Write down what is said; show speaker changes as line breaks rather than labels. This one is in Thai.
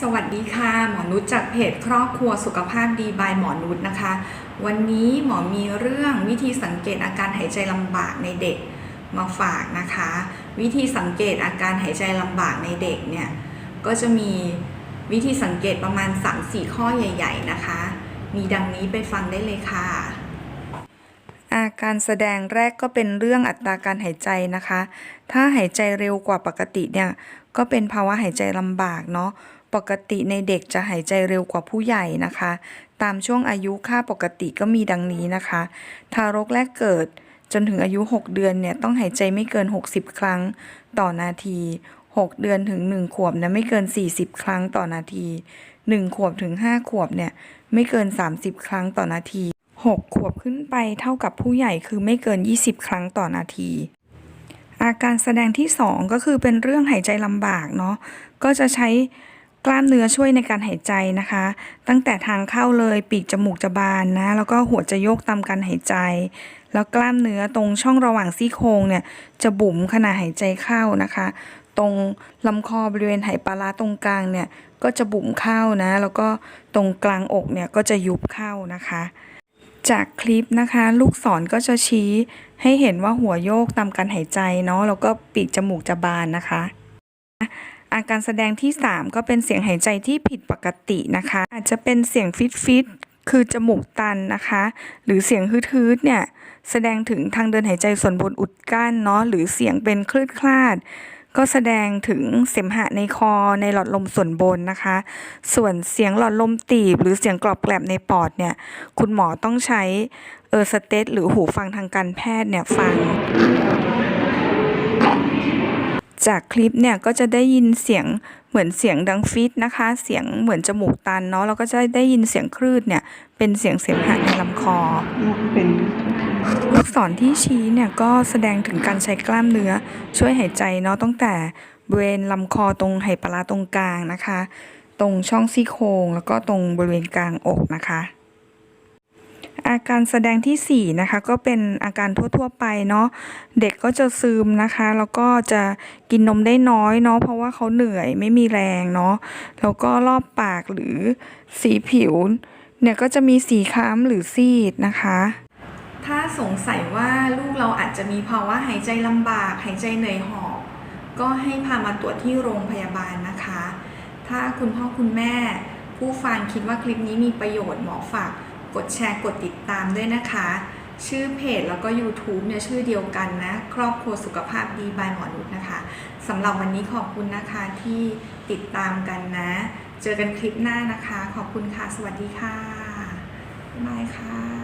สวัสดีค่ะหมอนุชจากเพจครอบครัวสุขภาพดีบายหมอนุชนะคะ วันนี้หมอมีเรื่องวิธีสังเกตอาการหายใจลำบากในเด็กมาฝากนะคะ วิธีสังเกตอาการหายใจลำบากในเด็กเนี่ยก็จะมีวิธีสังเกตประมาณ 3-4 ข้อใหญ่ ๆ นะคะ มีดังนี้ไปฟังได้เลยค่ะ อาการแสดงแรกก็เป็นเรื่องอัตราการหายใจนะคะ ถ้าหายใจเร็วกว่าปกติเนี่ยก็เป็นภาวะหายใจลำบากเนาะ ปกติในเด็กจะหายใจเร็วกว่าผู้ใหญ่นะคะ ตามช่วงอายุค่าปกติก็มีดังนี้นะคะ ทารกแรกเกิดจนถึงอายุ 6 เดือนเนี่ยต้องหายใจไม่เกิน 60 ครั้งต่อนาที 6 เดือนถึง 1 ขวบนะไม่เกิน 40 ครั้งต่อนาที 1 ขวบถึง 5 ขวบเนี่ยไม่เกิน 30 ครั้งต่อนาที 6 ขวบขึ้นไปเท่ากับผู้ใหญ่คือไม่เกิน 20 ครั้งต่อนาที อาการแสดงที่ 2 ก็คือเป็นเรื่องหายใจลำบากเนาะก็จะใช้ กล้ามเนื้อช่วยในการหายใจนะคะ ตั้งแต่ทางเข้าเลยปีกจมูกจะบานนะ แล้วก็หัวจะโยกตามการหายใจ แล้วกล้ามเนื้อตรงช่องระหว่างซี่โครงเนี่ยจะบุ๋มขณะหายใจเข้านะคะ ตรงลำคอบริเวณไหปลาร้าตรงกลางเนี่ยก็จะบุ๋มเข้านะ แล้วก็ตรงกลางอกเนี่ยก็จะยุบเข้านะคะ จากคลิปนะคะ ลูกศรก็จะชี้ให้เห็นว่าหัวโยกตามการหายใจเนาะแล้วก็ปีกจมูกจะบานนะคะ อาการแสดงที่ 3 ก็เป็นเสียงหายใจที่ผิดปกตินะคะ อาจจะเป็นเสียงฟิตฟิตคือจมูกตันนะคะ หรือเสียงฮืดๆเนี่ยแสดงถึงทางเดินหายใจส่วนบนอุดกั้นเนาะหรือเสียงเป็นคลืดคลาด ก็แสดงถึงเสมหะในคอในหลอดลมส่วนบนนะคะ ส่วนเสียงหลอดลมตีบ หรือเสียงกรอบแกรบในปอดเนี่ยคุณหมอต้องใช้เออสเตตหรือหูฟังทางการแพทย์เนี่ยฟัง จากคลิปเนี่ยก็จะได้ยินเสียงเหมือนเสียงดังฟิตนะคะ เสียงเหมือนจมูกตันเนาะแล้วก็จะได้ยินเสียงคลื่นเนี่ยเป็นเสียงเสมหะในลำคอ
ลูกเป็น
ลูกศรที่ชี้เนี่ยก็แสดงถึงการใช้กล้ามเนื้อ ช่วยหายใจเนาะตั้งแต่บริเวณลำคอตรงไหปลาร้าตรงกลางนะคะ ตรงช่องซี่โครงแล้วก็ตรงบริเวณกลางอกนะคะ อาการแสดงที่ 4 นะคะ ก็เป็นอาการทั่ว ๆ ไปเนาะเด็กก็จะซึมนะคะ แล้วก็จะกินนมได้น้อยเนาะเพราะว่าเขาเหนื่อยไม่มีแรงเนาะแล้วก็รอบปากหรือสีผิว เนี่ยก็จะมีสีคล้ำหรือซีดนะคะ ถ้าสงสัยว่าลูกเราอาจจะมีภาวะหายใจลำบากหายใจเหนื่อยหอบก็ให้พามาตรวจที่โรงพยาบาลนะคะ ถ้าคุณพ่อคุณแม่ ผู้ฟังคิดว่าคลิปนี้มีประโยชน์หมอฝาก กดแชร์กดติดตามด้วยนะคะ ชื่อเพจแล้วก็ YouTube เนี่ยชื่อเดียวกันนะ ครอบครัวสุขภาพดีบายหมอนุชนะคะสำหรับวันนี้ขอบคุณนะคะที่ติดตามกันนะ เจอกันคลิปหน้านะคะ ขอบคุณค่ะ สวัสดีค่ะบ๊ายบายค่ะ